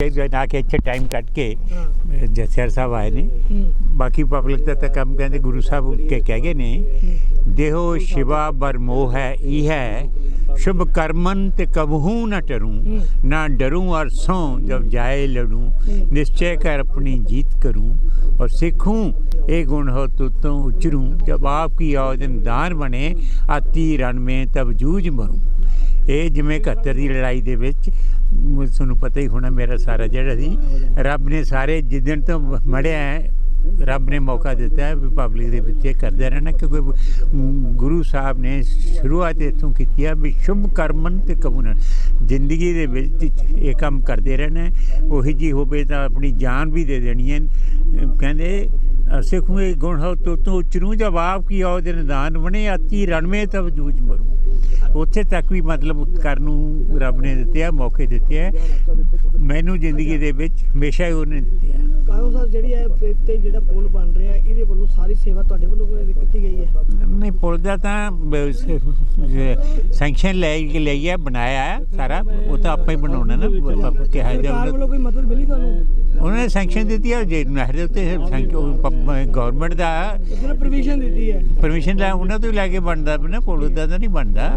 ਇਹ ਨਾ ਕਿ ਇੱਥੇ ਟਾਈਮ ਕੱਢ ਕੇ ਹਾਂ ਜਥੇਦਾਰ ਸਾਹਿਬ ਆਏ ਨੇ ਹੂੰ, ਬਾਕੀ ਪਬਲਿਕ ਦਾ ਤਾਂ ਕੰਮ ਕਹਿੰਦੇ ਗੁਰੂ ਸਾਹਿਬ ਉੱਠ ਕੇ ਕਹਿ ਗਏ ਨੇ ਦੇਹੋ ਸ਼ਿਵਾ ਬਰਮੋਹ ਹੈ ਇਹ ਹੈ शुभ कर्मन ते कबहू न डरूं ना डरूं और सो जब जाए लड़ूं निश्चय कर अपनी जीत करूं और सीखूं ये गुण हो तो तो उचरूं जब आपकी औदन दान बने आती रण में तब जूझ मरूं ਇਹ ਜਿਵੇਂ 71 ਦੀ ਲੜਾਈ ਦੇ ਵਿੱਚ ਮ- ਤੁਹਾਨੂੰ ਪਤਾ ਹੀ ਹੋਣਾ ਮੇਰਾ ਸਾਰਾ ਜਿਹੜਾ ਸੀ। ਰੱਬ ਨੇ ਸਾਰੇ ਜਿੱਦਣ ਤੋਂ ਮੜਿਆ ਹੈ, ਰੱਬ ਨੇ ਮੌਕਾ ਦਿੱਤਾ ਹੈ ਵੀ ਪਬਲਿਕ ਦੇ ਵਿੱਚ ਇਹ ਕਰਦੇ ਰਹਿਣਾ ਕਿਉਂਕਿ ਗੁਰੂ ਸਾਹਿਬ ਨੇ ਸ਼ੁਰੂਆਤ ਇੱਥੋਂ ਕੀਤੀ ਹੈ ਵੀ ਸ਼ੁਭ ਕਰਮਨ ਤੇ ਕਬੂਨ ਜ਼ਿੰਦਗੀ ਦੇ ਵਿੱਚ ਇਹ ਕੰਮ ਕਰਦੇ ਰਹਿਣਾ ਹੈ। ਉਹੀ ਜੀ ਹੋਵੇ ਤਾਂ ਆਪਣੀ ਜਾਨ ਵੀ ਦੇ ਦੇਣੀ ਹੈ। ਕਹਿੰਦੇ ਸਿੱਖੂ ਇਹ ਗੁਣ ਹੋ ਤੋ ਤੋ ਉਚਰੂ ਜਬ ਕੀ ਕੀ ਦੇ ਨਿਦਾਨ ਬਣੇ ਅਤੀ ਰਣਵੇਂ ਤਬ ਜੂਝ ਮਰੂ। ਉੱਥੇ ਤੱਕ ਵੀ ਮਤਲਬ ਕਰਨ ਨੂੰ ਰੱਬ ਨੇ ਦਿੱਤੇ ਆ, ਮੌਕੇ ਦਿੱਤੇ ਆ। ਮੈਨੂੰ ਜ਼ਿੰਦਗੀ ਦੇ ਵਿੱਚ ਹਮੇਸ਼ਾ ਹੀ ਉਹਨੇ ਦਿੱਤੇ ਆ। ਕਾਹੋ ਸਾਹਿਬ ਜਿਹੜੀ ਹੈ ਤੇ ਜਿਹੜਾ ਪੁਲ ਬਣ ਰਿਹਾ ਇਹਦੇ ਵੱਲੋਂ ਸਾਰੀ ਸੇਵਾ ਤੁਹਾਡੇ ਵੱਲੋਂ ਕੀਤੀ ਗਈ ਹੈ? ਨਹੀਂ ਪੁੱਲ ਦਾ ਤਾਂ ਸੈਂਕਸ਼ਨ ਲੈ ਕੇ ਲਈ ਹੈ ਬਣਾਇਆ ਹੈ ਸਾਰਾ। ਉਹ ਤਾਂ ਆਪਾਂ ਹੀ ਬਣਾਉਣਾ ਨਾ ਕਿਹਾ ਵੱਲੋਂ ਕੋਈ ਮਦਦ ਮਿਲੀ ਤੁਹਾਨੂੰ? ਉਹਨਾਂ ਨੇ ਸੈਂਕਸ਼ਨ ਦਿੱਤੀ ਹੈ ਜੇ ਨਹਿਰ ਦੇ ਉੱਤੇ ਗਵਰਨਮੈਂਟ ਦਾ ਜਿਹਨੇ ਪ੍ਰੋਵੀਜ਼ਨ ਦਿੱਤੀ ਹੈ। ਪਰਮਿਸ਼ਨ ਲੈ ਉਹਨਾਂ ਤੋਂ ਹੀ ਲੈ ਕੇ ਬਣਦਾ ਨਾ ਪੁੱਲ ਦਾ ਤਾਂ ਨਹੀਂ ਬਣਦਾ।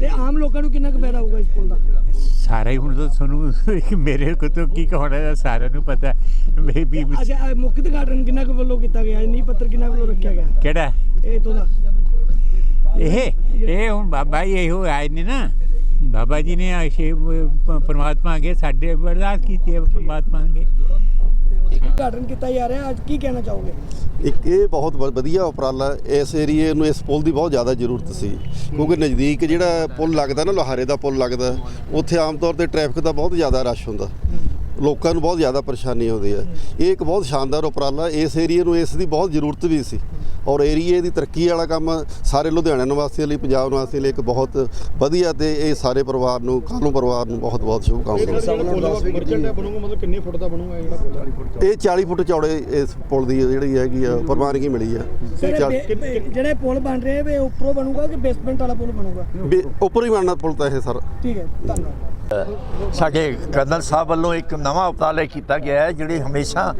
ਤੇ ਆਮ ਲੋਕਾਂ ਨੂੰ ਕਿੰਨਾ ਕੁ ਫਾਇਦਾ ਹੋਊਗਾ ਇਸ ਪੁਲ ਦਾ? ਸਾਰਾ ਹੀ ਹੁਣ ਤਾਂ ਤੁਹਾਨੂੰ ਮੇਰੇ ਕੋਲ ਤੋਂ ਕੀ ਕਹਣਾ ਸਾਰਿਆਂ ਨੂੰ ਪਤਾ ਮੈਂ ਵੀ ਅੱਛਾ ਇਹ ਮੁੱਖ ਉਦਘਾਟਨ ਕਿੰਨਾ ਕੁ ਵੱਲੋਂ ਕੀਤਾ ਗਿਆ? ਨੀ ਪੱਤਰ ਕਿੰਨਾ ਵੱਲੋਂ ਰੱਖਿਆ ਗਿਆ? ਕਿਹੜਾ? ਇਹ ਤੋਂ ਦਾ। ਇਹ ਇਹ ਹੁਣ ਬਾਬਾ ਜੀ ਇਹੋ ਆਏ ਨੇ ਨਾ। ਬਾਬਾ ਜੀ ਨੇ ਆਸ਼ੇ ਪਰਮਾਤਮਾ ਅਗੇ ਸਾਡੇ ਅਰਦਾਸ ਕੀਤੀ ਹੈ ਪਰਮਾਤਮਾ ਅਗੇ। ਉਦਘਾਟਨ ਕੀਤਾ ਜਾ ਰਿਹਾ ਅੱਜ ਕੀ ਕਹਿਣਾ ਚਾਹੋਗੇ? ਇੱਕ ਇਹ ਬਹੁਤ ਵ- ਵਧੀਆ ਉਪਰਾਲਾ ਹੈ। ਇਸ ਏਰੀਏ ਨੂੰ ਇਸ ਪੁਲ ਦੀ ਬਹੁਤ ਜ਼ਿਆਦਾ ਜ਼ਰੂਰਤ ਸੀ। ਕਿਉਂਕਿ ਨਜ਼ਦੀਕ ਜਿਹੜਾ ਪੁਲ ਲੱਗਦਾ ਨਾ ਲੋਹਾਰੇ ਦਾ ਪੁਲ ਲੱਗਦਾ ਉੱਥੇ ਆਮ ਤੌਰ ਤੇ ਟ੍ਰੈਫਿਕ ਦਾ ਬਹੁਤ ਜ਼ਿਆਦਾ ਰਸ਼ ਹੁੰਦਾ। ਲੋਕਾਂ ਨੂੰ ਬਹੁਤ ਜ਼ਿਆਦਾ ਪਰੇਸ਼ਾਨੀ ਆਉਂਦੀ ਹੈ। ਇਹ ਇੱਕ ਬਹੁਤ ਸ਼ਾਨਦਾਰ ਉਪਰਾਲਾ ਇਸ ਏਰੀਏ ਨੂੰ ਇਸ ਦੀ ਬਹੁਤ ਜ਼ਰੂਰਤ ਵੀ ਸੀ। ਔਰ ਏਰੀਏ ਦੀ ਤਰੱਕੀ ਵਾਲਾ ਕੰਮ ਸਾਰੇ ਲੁਧਿਆਣਾ ਨਿਵਾਸੀਆਂ ਲਈ ਪੰਜਾਬ ਨਿਵਾਸੀਆਂ ਲਈ ਇੱਕ ਬਹੁਤ ਵਧੀਆ ਤੇ ਇਹ ਸਾਰੇ ਪਰਿਵਾਰ ਨੂੰ ਕਾਲੂ ਪਰਿਵਾਰ ਨੂੰ ਬਹੁਤ ਬਹੁਤ ਸ਼ੁਭਕਾਮਨਾਵਾਂ। ਮਤਲਬ ਕਿੰਨੇ ਫੁੱਟ ਦਾ ਬਣੂਗਾ ਇਹ ਜਿਹੜਾ ਪੁੱਲ ਇਹ 40 ਫੁੱਟ ਚੌੜੇ ਇਸ ਪੁਲ ਦੀ ਜਿਹੜੀ ਹੈਗੀ ਆ ਪ੍ਰਵਾਨਗੀ ਮਿਲੀ ਆ। ਜਿਹੜੇ ਪੁਲ ਬਣ ਰਹੇ ਵੇ ਉੱਪਰੋਂ ਬਣੂਗਾ ਕਿ ਬੇਸਮੈਂਟ ਵਾਲਾ ਪੁਲ ਬਣੂਗਾ? ਉੱਪਰ ਹੀ ਬਣਨਾ ਪੁਲ ਤਾਂ ਇਹ ਸਰ। ਠੀਕ ਹੈ ਧੰਨਵਾਦ। ਸਾਡੇ ਕਰਨਲ ਸਾਹਿਬ ਵੱਲੋਂ ਇੱਕ ਨਵਾਂ ਉਪਰਾਲੇ ਕੀਤਾ ਗਿਆ ਹੈ, ਜਿਹੜੇ ਹਮੇਸ਼ਾ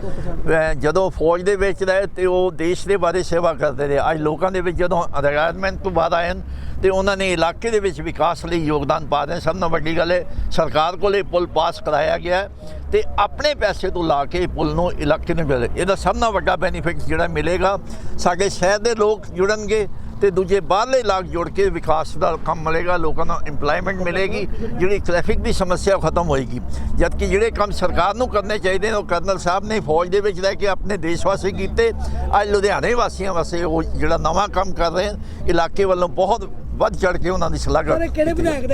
ਜਦੋਂ ਫੌਜ ਦੇ ਵਿੱਚ ਰਹੇ ਤੇ ਉਹ ਦੇਸ਼ ਦੇ ਬਾਰੇ ਸੇਵਾ ਕਰਦੇ ਰਹੇ। ਅੱਜ ਲੋਕਾਂ ਦੇ ਵਿੱਚ ਜਦੋਂ ਰਿਟਾਇਰਮੈਂਟ ਤੋਂ ਬਾਅਦ ਆਏ ਹਨ ਤੇ ਉਹਨਾਂ ਨੇ ਇਲਾਕੇ ਦੇ ਵਿੱਚ ਵਿਕਾਸ ਲਈ ਯੋਗਦਾਨ ਪਾ ਰਹੇ ਸਭ ਤੋਂ ਵੱਡੀ ਗੱਲ ਹੈ ਸਰਕਾਰ ਕੋਲ ਇਹ ਪੁਲ ਪਾਸ ਕਰਾਇਆ ਗਿਆ ਹੈ ਤੇ ਆਪਣੇ ਪੈਸੇ ਤੋਂ ਲਾ ਕੇ ਇਹ ਪੁਲ ਨੂੰ ਇਲਾਕੇ ਨੂੰ ਮਿਲੇ। ਇਹਦਾ ਸਭ ਤੋਂ ਵੱਡਾ ਬੈਨੀਫਿਟ ਜਿਹੜਾ ਮਿਲੇਗਾ, ਸਾਡੇ ਸ਼ਹਿਰ ਦੇ ਲੋਕ ਜੁੜਨਗੇ ਤੇ ਦੂਜੇ ਬਾਹਰਲੇ ਇਲਾਕੇ ਜੁੜ ਕੇ ਵਿਕਾਸ ਦਾ ਕੰਮ ਮਿਲੇਗਾ ਲੋਕਾਂ ਨੂੰ ਏਮਪਲੋਇਮੈਂਟ ਮਿਲੇਗੀ ਜਿਹੜੀ ਟ੍ਰੈਫਿਕ ਦੀ ਸਮੱਸਿਆ ਖਤਮ ਹੋਏਗੀ। ਜਦਕਿ ਜਿਹੜੇ ਕੰਮ ਸਰਕਾਰ ਨੂੰ ਕਰਨੇ ਚਾਹੀਦੇ ਨੇ ਉਹ ਕਰਨਲ ਸਾਹਿਬ ਨੇ ਫੌਜ ਦੇ ਵਿੱਚ ਰਹਿ ਕੇ ਆਪਣੇ ਦੇਸ਼ ਵਾਸਤੇ ਕੀਤੇ। ਅੱਜ ਲੁਧਿਆਣੇ ਵਾਸੀਆਂ ਵਾਸਤੇ ਉਹ ਜਿਹੜਾ ਨਵਾਂ ਕੰਮ ਕਰ ਰਹੇ ਇਲਾਕੇ ਵੱਲੋਂ ਬਹੁਤ ਵੱਧ ਚੜ ਕੇ ਉਹਨਾਂ ਦੀ ਸਲਾਹ ਸਰ